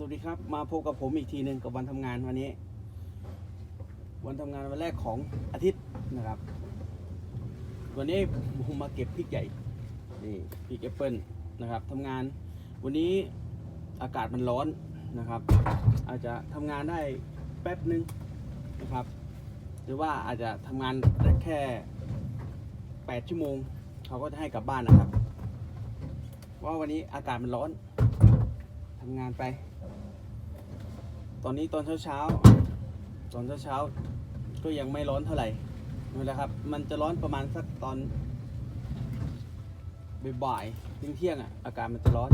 สวัสดีครับ มาพบกับผมอีกทีหนึ่งกับวันทำงานวันนี้ วันทำงานวันแรกของอาทิตย์นะครับ วันนี้ผมมาเก็บพริกใหญ่นี่พริกแอปเปิลนะครับทำงาน วันนี้อากาศมันร้อนนะครับ อาจจะทำงานได้แป๊บนึงนะครับ หรือว่าอาจจะทำงานได้แค่ 8 ชั่วโมง เขาก็จะให้กลับบ้านนะครับว่าวันนี้อากาศมันร้อนทำงานไป ตอนนี้ตอนเช้าเช้าตอนเช้าเช้าก็ยังไม่ร้อนเท่าไหร่นี่แหละครับ มันจะร้อนประมาณสักตอนบ่ายๆทิ้งเที่ยงๆอะอากาศมันจะร้อน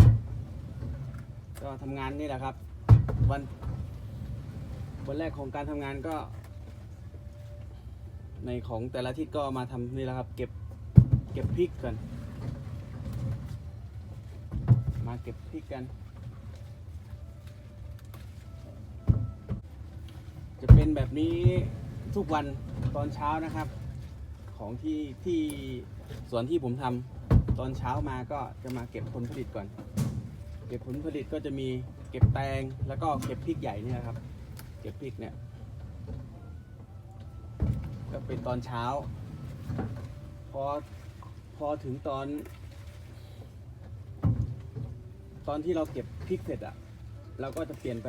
ก็ทำงานนี่แหละครับ วันวันแรกของการทำงานก็ ในของแต่ละทิศก็มาทำนี่แหละครับ เก็บเก็บพริกกัน มาเก็บพริกกัน จะเป็นแบบนี้ทุกวันตอนเช้านะครับ ของที่ที่สวนที่ผมทำตอนเช้ามาก็จะมาเก็บผลผลิตก่อน เก็บผลผลิตก็จะมีเก็บแตงแล้วก็เก็บพริกใหญ่นี่นะครับ เก็บพริกเนี่ย ก็เป็นตอนเช้า พอพอถึงตอน ตอนที่เราเก็บพริกเสร็จอะเราก็จะเปลี่ยนไป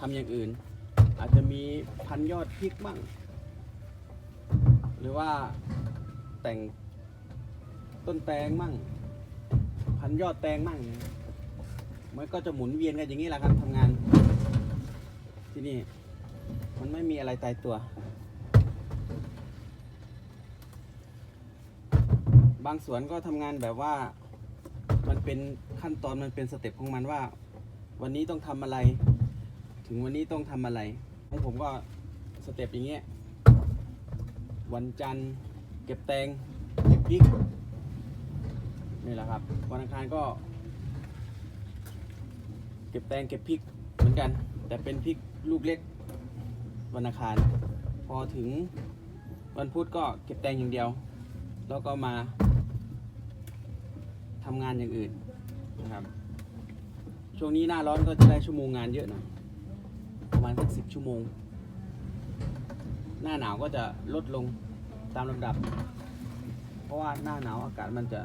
ทำอย่างอื่น อาจจะมีพันยอดพริกมั่งหรือว่าแต่งต้นแตงมั่ง พันยอดแตงมั่งมันก็จะหมุนเวียนกันอย่างนี้แหละครับทำงาน ที่นี่ มันไม่มีอะไรตายตัว บางสวนก็ทำงานแบบว่ามันเป็นขั้นตอนมันเป็นสเต็ปของมันว่า วันนี้ต้องทำอะไร ถึงวันนี้ต้องทำอะไร ของผมก็สเต็ปอย่างเงี้ย วันจันทร์เก็บแตง เก็บพริก นี่แหละครับ วันอังคารก็ เก็บแตงเก็บพริกเหมือนกัน แต่เป็นพริกลูกเล็ก วันอังคาร พอถึงวันพุธก็เก็บแตงอย่างเดียว แล้วก็มาทำงานอย่างอื่นนะครับ ช่วงนี้หน้าร้อนก็จะได้ชั่วโมงงานเยอะหน่อย ประมาณสักสิบชั่วโมง หน้าหนาวก็จะลดลงตามลำดับ เพราะว่าหน้าหนาวอากาศมันจะ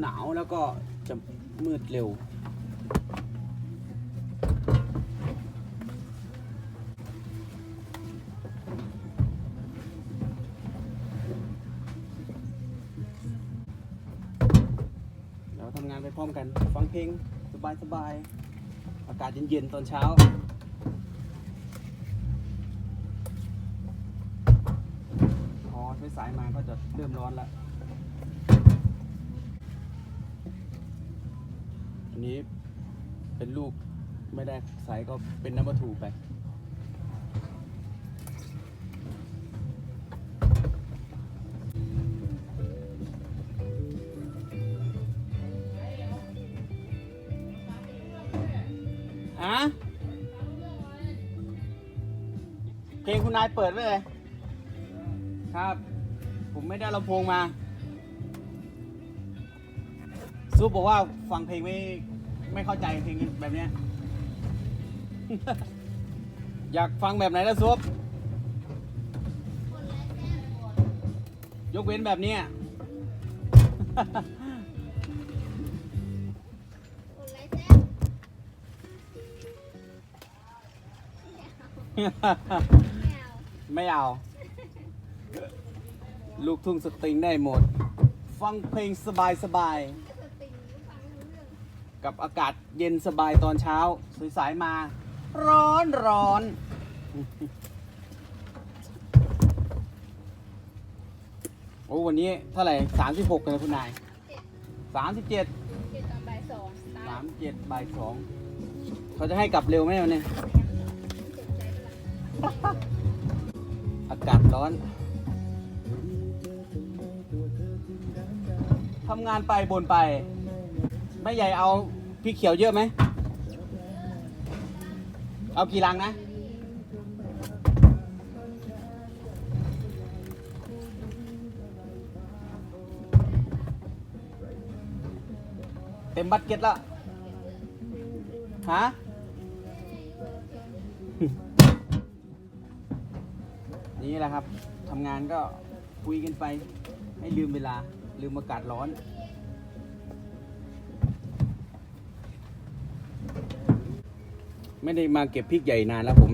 หนาวแล้วก็จะมืดเร็ว เราทำงานไปพร้อมกัน ฟังเพลง สบาย ๆ อากาศเย็น ๆ ตอนเช้า พอสายมาก็จะเริ่มร้อนแล้วอันนี้เป็นลูกไม่ได้สายก็เป็นน้ำมันถูไปฮะเพลงคุณนายเปิดไว้เลย ครับ ผมไม่ได้ลำโพงมา ซุปบอกว่าฟังเพลงไม่ไม่เข้าใจเพลงแบบเนี้ย อยากฟังแบบไหนล่ะซุปยกเว้นแบบเนี้ย ไม่เอา ลูกทุ่งสตริงได้หมด ฟังเพลงสบายสบายก็สติงก็ฟังไม่รู้เรื่องๆกับอากาศเย็นสบายตอนเช้า สายๆมา ร้อนร้อนโอ้วันนี้เท่าไหร่สามสิบหกเลยคุณนายเจ็ดสามสิบเจ็ดเจ็ดตอนบ่ายสองตาสามมเจ็ดบ่ายสองเขาจะให้กลับเร็วไหมวันนี้สนใจปะล่ะอากาศร้อน ทำงานไปบนไปแม่ใหญ่เอาพริกเขียวเยอะไหม เอากี่ลังนะ เต็มบัตเก็ตแล้วฮะนี่แหละครับทำงานก็คุยกันไป ให้ลืมเวลา ลืมอากาศร้อน ไม่ได้มาเก็บพริกใหญ่นานแล้วผม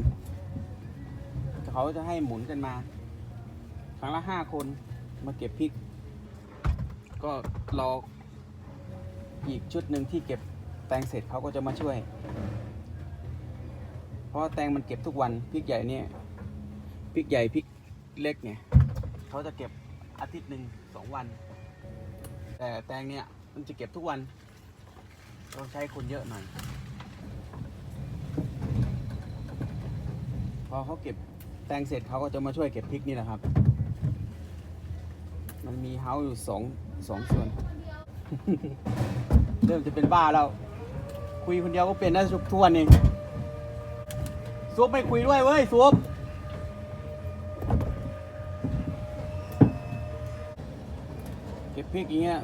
เขาจะให้หมุนกันมา ครั้งละห้าคนมาเก็บพริก ก็รออีกชุดหนึ่งที่เก็บแตงเสร็จเขาก็จะมาช่วย เพราะว่าแตงมันเก็บทุกวันพริกใหญ่เนี่ยพริกใหญ่พริกเล็กเนี่ยเขาจะเก็บ อาทิตย์หนึ่งสองวัน แต่แตงเนี่ยมันจะเก็บทุกวันต้องใช้คนเยอะหน่อย พอเขาเก็บแตงเสร็จเขาก็จะมาช่วยเก็บพริกนี่แหละครับ มันมีเฮาอยู่สองสองส่วน เริ่มจะเป็นบ้าแล้ว คุยคนเดียวก็เป็นได้ทุกทวันเองซุปไม่คุยด้วยเว้ยซุป ก็บพริกอย่างเงี้ย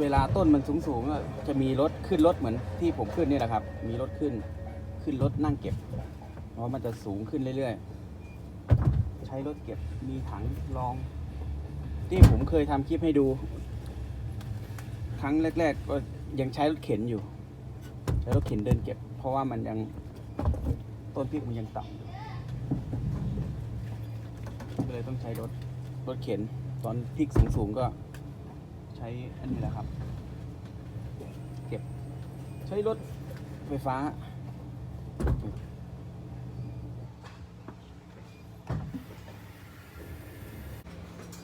เวลาต้นมันสูงสูงๆอะจะมีรถขึ้นรถเหมือนที่ผมขึ้นนี่แหละครับ มีรถขึ้นขึ้นรถนั่งเก็บ เพราะมันจะสูงขึ้นเรื่อยๆ ใช้รถเก็บมีถังรอง ที่ผมเคยทำคลิปให้ดู ครั้งแรก ๆ ก็ยังใช้รถเข็นอยู่ใช้รถเข็นเดินเก็บ เพราะว่ามันยังต้นพริกมันยังต่ำอเลยต้องใช้รถรถเข็นตอนพริกสูงๆก็ ใช้อันนี้แหละครับ เก็บ ใช้รถไฟฟ้า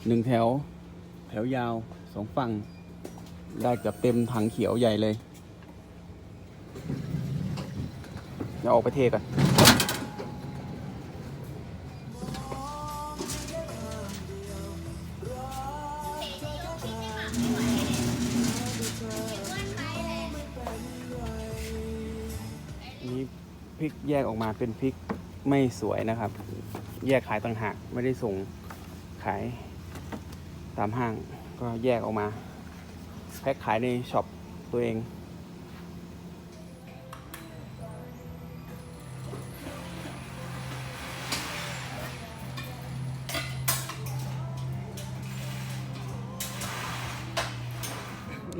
หนึ่งแถว แถวยาวสองฝั่ง ได้เกับเต็มถังเขียวใหญ่เลย เดี๋ยวออกไปเทก่อน ริกแยกออกมาเป็นพริกไม่สวยนะครับ แยกขายต่างหากไม่ได้ส่งขายตามห้างก็แยกออกมาแพ็คขายในช็อปตัวเอง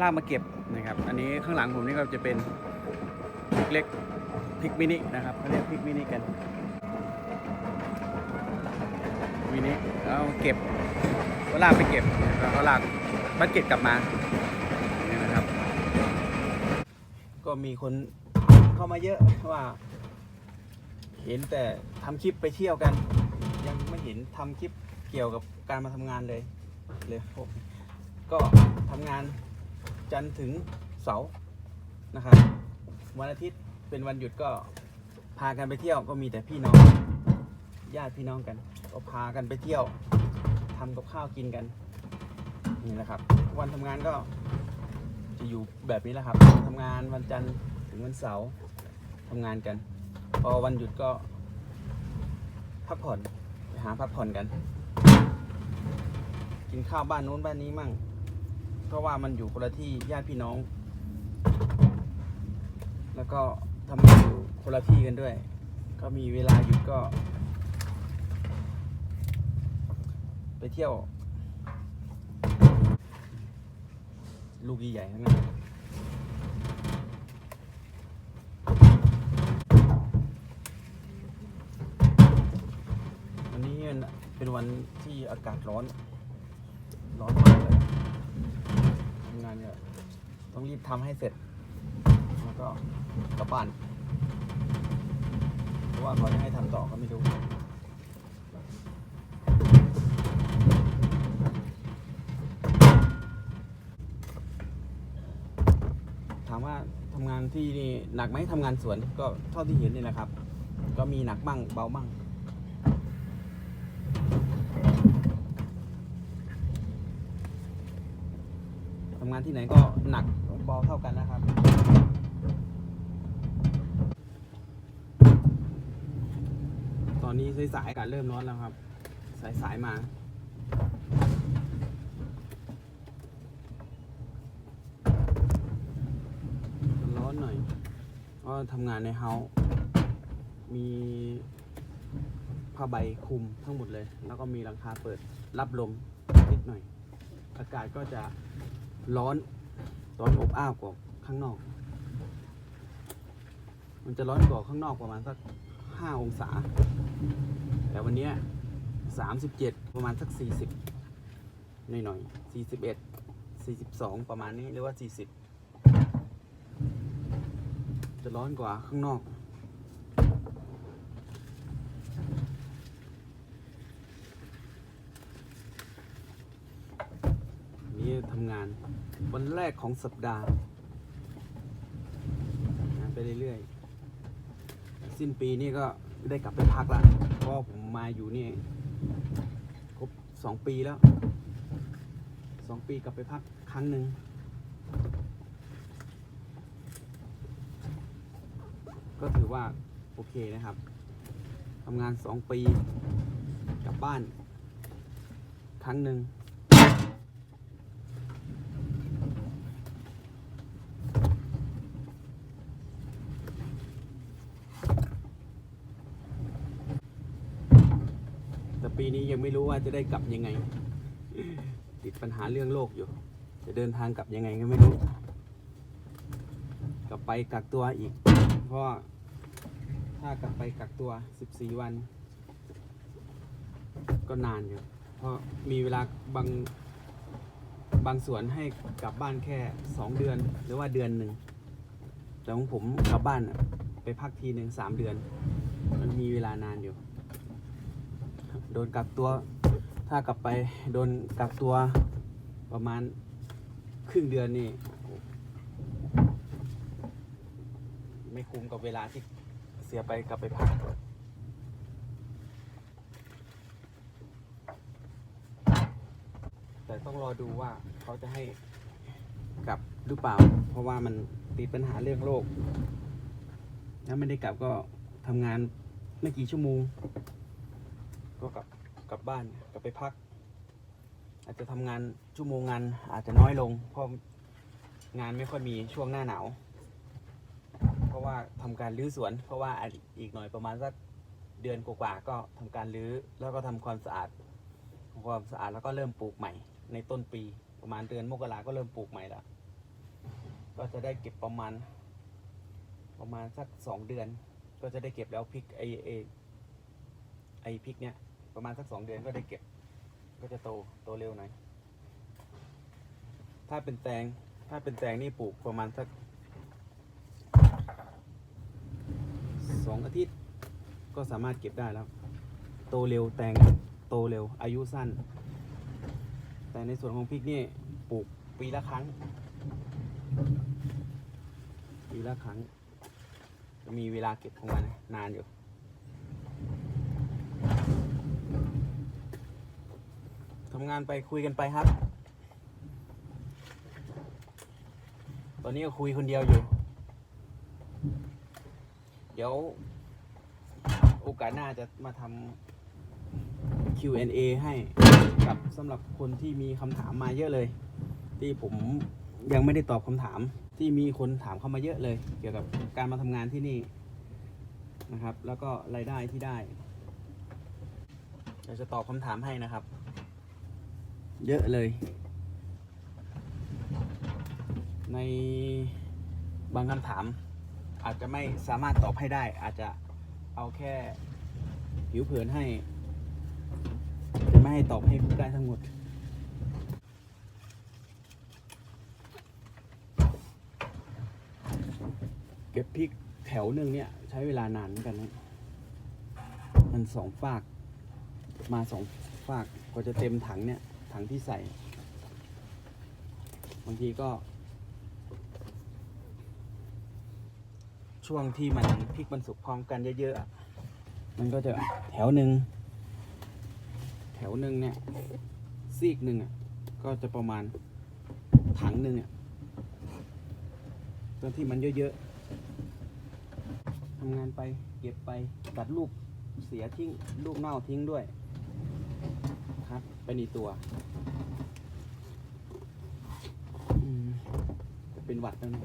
ลากมาเก็บนะครับ อันนี้ข้างหลังผมนี่ก็จะเป็นพริกเล็ก พริกมินินะครับเขาเรียกพริกมินิกันมินิแล้วเก็บก็ลากไปเก็บแล้วก็ลากบัตเก็ตกลับมาเนี่ยนะครับ ก็มีคนเข้ามาเยอะว่า เห็นแต่ทำคลิปไปเที่ยวกัน ยังไม่เห็นทำคลิปเกี่ยวกับการมาทำงานเลยเลยก็ทำงานจันทร์ถึงเสาร์นะครับวันอาทิตย์ เป็นวันหยุดก็พากันไปเที่ยวก็มีแต่พี่น้องญาติพี่น้องกัน ก็พากันไปเที่ยวทำกับข้าวกินกันนี่แหละครับ วันทำงานก็จะอยู่แบบนี้แหละครับทำงานวันจันทร์ถึงวันเสาร์ทำงานกัน พอวันหยุดก็พักผ่อนไปหาพักผ่อนกัน กินข้าวบ้านนู้นบ้านนี้มั่ง เพราะว่ามันอยู่คนละที่ญาติพี่น้อง แล้วก็ ทำงานอยู่คนละที่กันด้วย ก็มีเวลาหยุดก็ ไปเที่ยว ลูกใหญ่ๆทั้งนั้นวันนี้เป็นวันที่อากาศร้อน ร้อนมากเลยทำงานเนี่ยต้องรีบทำให้เสร็จ แล้วก็กลับบ้านเพราะว่าเขาจะให้ทำต่อก็ไม่รู้ถามว่าทำงานที่นี่หนักไหมทำงานสวนก็เท่าที่เห็นนี่แหละครับ ก็มีหนักบ้างเบาบ้างทำงานที่ไหนก็หนักเบาเท่ากันนะครับ ตอนนี้สายๆอากาศเริ่มร้อนแล้วครับ สายๆมาร้อนหน่อยก็ทำงานในเฮามีผ้าใบคลุมทั้งหมดเลย แล้วก็มีหลังคาเปิดรับลมนิดหน่อย อากาศก็จะร้อนร้อนอบอ้าวกว่าข้างนอก มันจะร้อนกว่าข้างนอกประมาณสักห้าองศา แต่วันนี้สามสิบเจ็ดประมาณสักสี่สิบหน่อยหน่อยสี่สิบเอ็ดสี่สิบสองประมาณนี้หรือว่าสี่สิบจะร้อนกว่าข้างนอกนี่ทำงานวันแรกของสัปดาห์งานไปเรื่อยๆ สิ้นปีนี่ก็ได้กลับไปพักละเพราะว่าผมมาอยู่นี่ครบสองปีแล้วสองปีกลับไปพักครั้งหนึ่งก็ถือว่า โอเคนะครับทำงานสองปี กลับบ้าน ครั้งหนึ่ง แต่ ปีนี้ยังไม่รู้ว่าจะได้กลับยังไง ติดปัญหาเรื่องโรคอยู่ จะเดินทางกลับยังไงก็ไม่รู้ กลับไปกักตัวอีก เพราะถ้ากลับไปกักตัว 14 วัน ก็นานอยู่ เพราะมีเวลาบางบางส่วนให้กลับบ้านแค่ 2 เดือนหรือว่าเดือนหนึ่งแต่ของผมกลับบ้านไปพักทีหนึ่งสามเดือน มันมีเวลานานอยู่ โดนกักตัว ถ้ากลับไปโดนกักตัวประมาณครึ่งเดือนนี่ไม่คุ้มกับเวลาที่เสียไปกลับไปพักแต่ต้องรอดูว่าเขาจะให้กลับหรือเปล่า เพราะว่ามันติดปัญหาเรื่องโรคถ้าไม่ได้กลับก็ทำงานไม่กี่ชั่วโมง ก็กลับกลับบ้านกลับไปพัก อาจจะทำงานชั่วโมงงานอาจจะน้อยลง เพราะงานไม่ค่อยมีช่วงหน้าหนาว เพราะว่าทำการรื้อสวน เพราะว่าอีกหน่อยประมาณสักเดือนกว่าๆก็ทำการรื้อแล้วก็ทำความสะอาดทำความสะอาดแล้วก็เริ่มปลูกใหม่ ในต้นปีประมาณเดือนมกราก็เริ่มปลูกใหม่แล้วก็จะได้เก็บประมาณ ประมาณสักสองเดือน ก็จะได้เก็บแล้วพริกไอไอไอพริกเนี้ย ประมาณสักสองเดือนก็ได้เก็บ ก็จะโตโตเร็วหน่อย ถ้าเป็นแตง ถ้าเป็นแตงนี่ปลูกประมาณสักสองอาทิตย์ก็สามารถเก็บได้แล้ว โตเร็วแตงโตเร็วอายุสั้น แต่ในส่วนของพริกนี่ปลูกปีละครั้ง ปีละครั้ง จะมีเวลาเก็บของมันนานอยู่ ทำงานไปคุยกันไปครับ ตอนนี้ก็คุยคนเดียวอยู่ เดี๋ยว โอกาสหน้าจะมาทำ Q&A ให้กับสำหรับคนที่มีคำถามมาเยอะเลย ที่ผมยังไม่ได้ตอบคำถามที่มีคนถามเข้ามาเยอะเลย เกี่ยวกับการมาทำงานที่นี่นะครับ แล้วก็รายได้ที่ได้เดี๋ยวจะตอบคำถามให้นะครับ เยอะเลย ในบางคำถาม อาจจะไม่สามารถตอบให้ได้ อาจจะเอาแค่ผิวเผินให้จะไม่ให้ตอบให้ได้ทั้งหมดเก็บพริกแถวหนึ่งเนี่ย ใช้เวลานานเหมือนกันนะมันสองฝาก มาสองฝากกว่าจะเต็มถังเนี่ย ถังที่ใส่ บางทีก็ ช่วงที่มันพริกมันสุกพร้อมกันเยอะๆ มันก็จะแถวหนึ่ง แถวหนึ่งเนี่ย ซีกหนึ่งอะ ก็จะประมาณถังหนึ่งอะตอนที่มันเยอะๆทำงานไปเก็บไปตัดลูกเสียทิ้ง ลูกเน่าทิ้งด้วย ครับไปในตัวจะเป็นหวัดแล้วนะ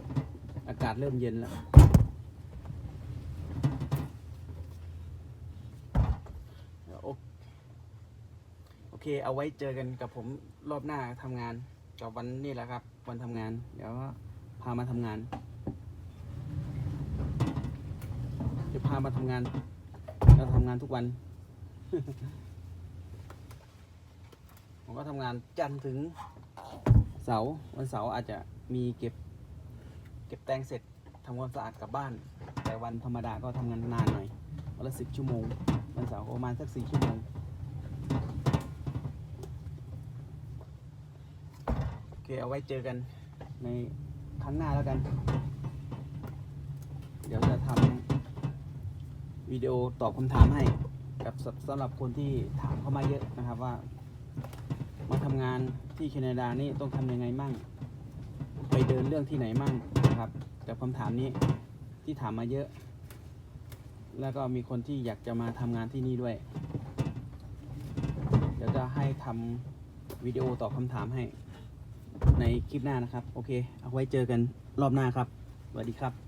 อากาศเริ่มเย็นแล้ว โอเค เอาไว้เจอกันกับผมรอบหน้าทำงาน กับวันนี้แหละครับ วันทำงาน เดี๋ยวพามาทำงาน จะพามาทำงาน เราทำงานทุกวัน ผมก็ทำงานจันทร์ถึงเสาร์วันเสาร์อาจจะมีเก็บ เก็บแตงเสร็จทำความสะอาดกลับบ้าน แต่วันธรรมดาก็ทำงานนานหน่อยวันละสิบชั่วโมง วันเสาร์ประมาณสักสี่ชั่วโมงโอเคเอาไว้เจอกันในครั้งหน้าแล้วกัน เดี๋ยวจะทำวิดีโอตอบคำถามให้กับสำสำหรับคนที่ถามเข้ามาเยอะนะครับว่า มาทำงานที่แคนาดานี่ต้องทำยังไงมั่ง ไปเดินเรื่องที่ไหนมั่งนะครับกับคำถามนี้ที่ถามมาเยอะ แล้วก็มีคนที่อยากจะมาทำงานที่นี่ด้วย เดี๋ยวจะให้ทำวิดีโอตอบคำถามให้ในคลิปหน้านะครับ โอเค เอาไว้เจอกันรอบหน้าครับสวัสดีครับ